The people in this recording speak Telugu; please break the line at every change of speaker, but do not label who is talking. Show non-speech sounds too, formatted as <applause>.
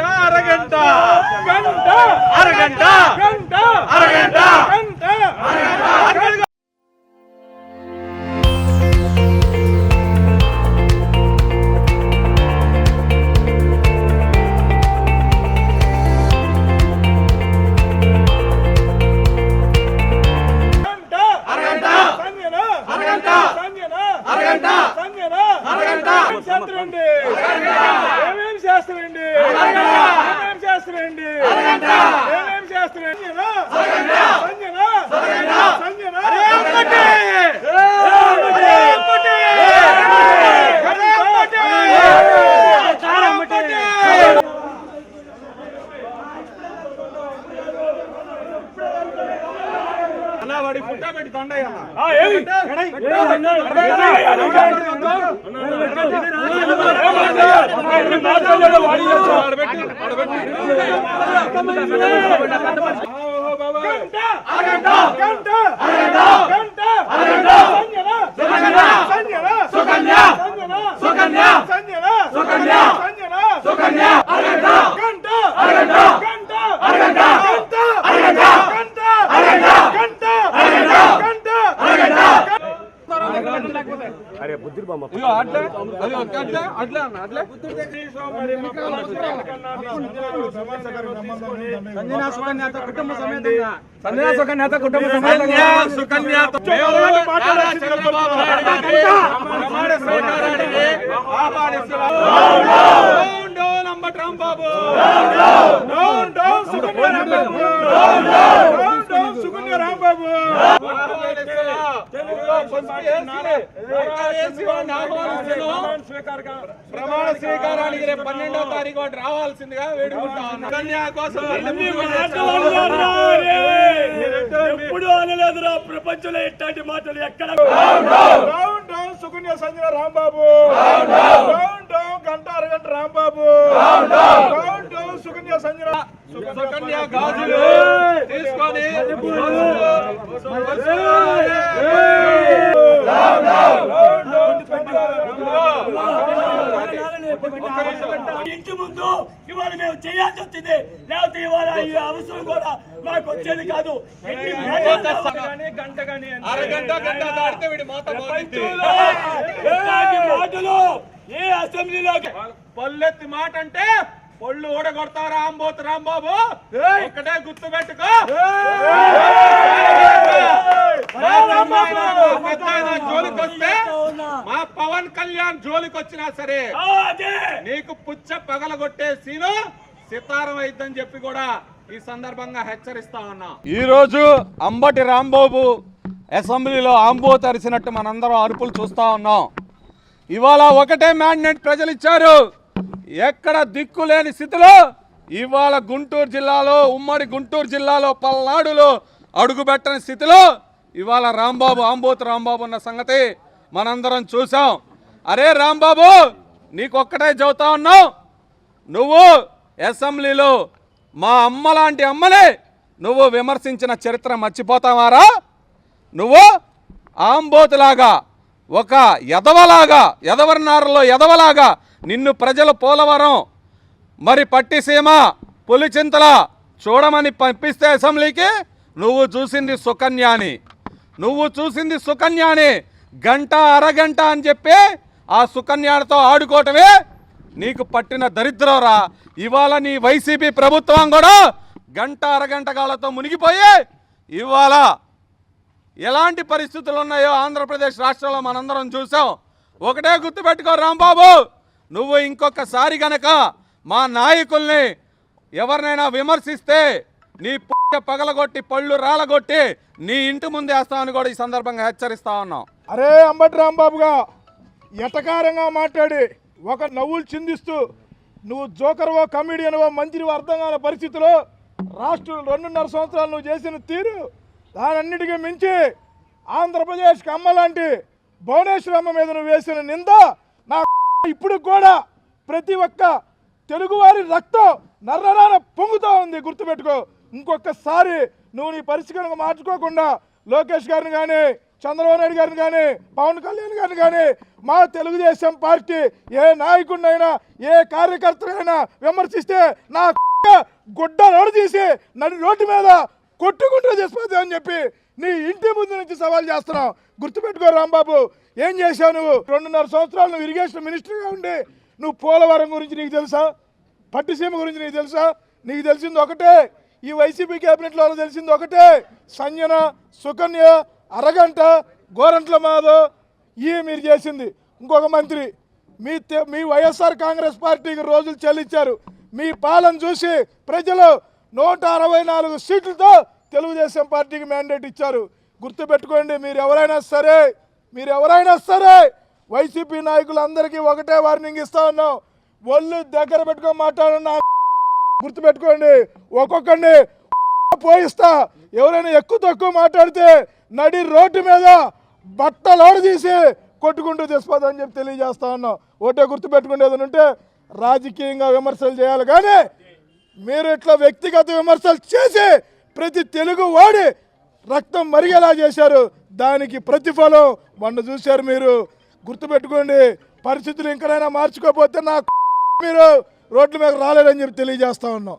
అరగంట.
గంట
అరగంట.
గంట
అరగంట.
ఏమేం శాస్త్రండి ఏమేం శాస్త్రండి ఏమేం శాస్త్రండి సంజన సంజన
అన్న వాడి పుట్ట పెట్టి తొండయ్య అన్న
ఆ, ఏమి? మాట్లాడాడు వాడి చేత.
వాడు పెట్టి వాడు పెట్టి
గంట గంట గంట గంట సంజన సంజన
సుకన్య! సుకన్య! సుకన్య
సంజన
సుకన్య అరగంట
గంట
అరగంట
గంట
అరగంట
గంట
అరగంట
గంట
అరగంట
గంట
అరగంట
గంట
అరగంట
ఇదిగో అట్లే అది ఒక అట్లే అన్న అట్లే?
సంజన సుకన్యతో కుటుంబ సమేతంగా.
సంజనా సుకన్యత కుటుంబ
సుకన్య సుకన్య చంద్రబాబు నాయుడు గారి ప్రమాణ స్వీకారానికి ఆహ్వానిస్తున్నాం డౌన్ డౌన్ అంబటి రాంబాబు
రాంబాబు
ప్రమాణ స్వీకారానికి రేపు పన్నెండో తారీఖు వాడు రావాల్సిందిగా వేడుకుంటా. కన్యా కోసం
ఎప్పుడు అనలేదురా? ప్రపంచంలో ఇట్లాంటి మాటలు ఎక్కడ down down Sukanya Sanjana Rambabu. Down down గంట అరగంట రాంబాబు. డౌన్ డౌన్ సుకన్య సంజన
సుకన్య గాజులు తీసుకొని
ఇంటి ముందు ఇవాళ మేము చేయాల్సి వచ్చింది. లేకపోతే ఇవాళ ఈ అవసరం కూడా మాకు వచ్చేది కాదు. మాటలు.
అరగంట గంట దాటితే వీడి
ఏ అసెంబ్లీలోకి?
పల్లెత్తి మాట అంటే పళ్ళు ఊడగొడతావు రాంబోతు రాంబాబు? ఒక్కటే గుర్తు పెట్టుకో. మా తమ్మాయిన, మా పవన్ కళ్యాణ్ జోలికి వచ్చినా సరే నీకు పుచ్చ పగలగొట్టే సీను సితారం అయిద్దని చెప్పి కూడా ఈ సందర్భంగా హెచ్చరిస్తా ఉన్నా. ఈ రోజు అంబటి రాంబాబు అసెంబ్లీలో ఆంబో తరిసినట్టు మనందరం అరుపులు చూస్తా ఉన్నాం. ఇవాళ ఒకటే మ్యాండేట్ ప్రజలు ఇచ్చారు ఎక్కడ దిక్కు లేని స్థితిలో ఇవాళ గుంటూరు జిల్లాలో ఉమ్మడి గుంటూరు జిల్లాలో పల్నాడులో అడుగుపెట్టని స్థితిలో ఇవాళ రాంబాబు ఆంబోతు రాంబాబు ఉన్న సంగతి మనందరం చూసాం అరే రాంబాబు నీకొక్కటే చదువుతా ఉన్నావు నువ్వు అసెంబ్లీలో మా అమ్మ లాంటి అమ్మనే నువ్వు విమర్శించిన చరిత్ర మర్చిపోతావారా? నువ్వు ఆంబోతులాగా ఒక ఎదవలాగా ఎదవర్నారులో ఎదవలాగా నిన్ను ప్రజలు పోలవరం మరి పట్టిసీమ పులిచింతల చూడమని పంపిస్తే అసెంబ్లీకి నువ్వు చూసింది సుకన్యాని. నువ్వు చూసింది సుకన్యాని. గంట అరగంట అని చెప్పి ఆ సుకన్యాలతో ఆడుకోవటమే నీకు పట్టిన దరిద్రంరా. ఇవాళ నీ వైసీపీ ప్రభుత్వం కూడా గంట అరగంట కాళ్ళతో మునిగిపోయి ఇవాళ ఎలాంటి పరిస్థితులు ఉన్నాయో ఆంధ్రప్రదేశ్ రాష్ట్రంలో మనందరం చూసాం. ఒకటే గుర్తుపెట్టుకో రాంబాబు నువ్వు ఇంకొకసారి గనక మా నాయకుల్ని ఎవరినైనా విమర్శిస్తే నీ పగలగొట్టి పళ్ళు రాలగొట్టి నీ ఇంటి ముందే వేస్తామని కూడా ఈ సందర్భంగా హెచ్చరిస్తా ఉన్నాం.
అరే అంబటి రాంబాబుగా ఎటకారంగా మాట్లాడి ఒక నవ్వులు చిందిస్తూ నువ్వు జోకర్వో కమిడియన్వో మంత్రివో అర్థం కాని పరిస్థితిలో రాష్ట్రం రెండున్నర సంవత్సరాలు నువ్వు చేసిన తీరు దానన్నిటికీ మించి ఆంధ్రప్రదేశ్కి అమ్మ లాంటి భువనేశ్వరమ్మ మీద నువ్వు వేసిన నింద నా <laughs> ఇప్పుడు కూడా ప్రతి ఒక్క తెలుగువారి రక్తం నర్రనాన పొంగుతూ ఉంది. గుర్తుపెట్టుకో. ఇంకొకసారి నువ్వు నీ పరిస్థితులను మార్చుకోకుండా లోకేష్ గారిని కానీ చంద్రబాబు నాయుడు గారిని కానీ పవన్ కళ్యాణ్ గారిని కానీ మా తెలుగుదేశం పార్టీ ఏ నాయకుడినైనా ఏ కార్యకర్తనైనా విమర్శిస్తే నా <laughs> గుడ్డ రోడ్డు తీసి నన్ను రోడ్డు మీద కొట్టుకుంటూ చేసిపోతుంది అని చెప్పి నీ ఇంటి ముందు నుంచి సవాల్ చేస్తున్నావు. గుర్తుపెట్టుకో రాంబాబు ఏం చేశావు నువ్వు? రెండున్నర సంవత్సరాలు నువ్వు ఇరిగేషన్ మినిస్టర్గా ఉండి నువ్వు పోలవరం గురించి నీకు తెలుసా? పట్టిసీమ గురించి నీకు తెలుసా? నీకు తెలిసింది ఒకటే ఈ వైసీపీ క్యాబినెట్లో తెలిసింది ఒకటే సంజన సుకన్య అరగంట గోరంట్ల మాధవ్ ఈ మీరు చేసింది. ఇంకొక మంత్రి మీ మీ వైఎస్ఆర్ కాంగ్రెస్ పార్టీకి రోజులు చెల్లించారు. మీ పాలన చూసి ప్రజలు నూట అరవై నాలుగు సీట్లతో తెలుగుదేశం పార్టీకి మ్యాండేట్ ఇచ్చారు. గుర్తుపెట్టుకోండి మీరు ఎవరైనా సరే మీరు ఎవరైనా సరే వైసీపీ నాయకులందరికీ ఒకటే వార్నింగ్ ఇస్తా ఉన్నాం. ఒళ్ళు దగ్గర పెట్టుకొని మాట్లాడన్నా గుర్తుపెట్టుకోండి ఒక్కొక్కడిని పోయిస్తా. ఎవరైనా ఎక్కువ తక్కువ మాట్లాడితే నడి రోడ్డు మీద బట్టలోడు తీసి కొట్టుకుంటూ తెచ్చిపోదని చెప్పి తెలియజేస్తా ఉన్నాం. ఒకటే గుర్తుపెట్టుకుని ఉంటే రాజకీయంగా విమర్శలు చేయాలి. కానీ మీరు ఇట్లా వ్యక్తిగత విమర్శలు చేసి ప్రతి తెలుగు వాడి రక్తం మరిగేలా చేశారు. దానికి ప్రతిఫలం మొన్న చూశారు మీరు. గుర్తుపెట్టుకోండి పరిస్థితులు ఇంకనైనా మార్చుకోకపోతే నా <laughs> మీరు రోడ్ల మీద రాలేదని చెప్పి తెలియజేస్తా ఉన్నాం.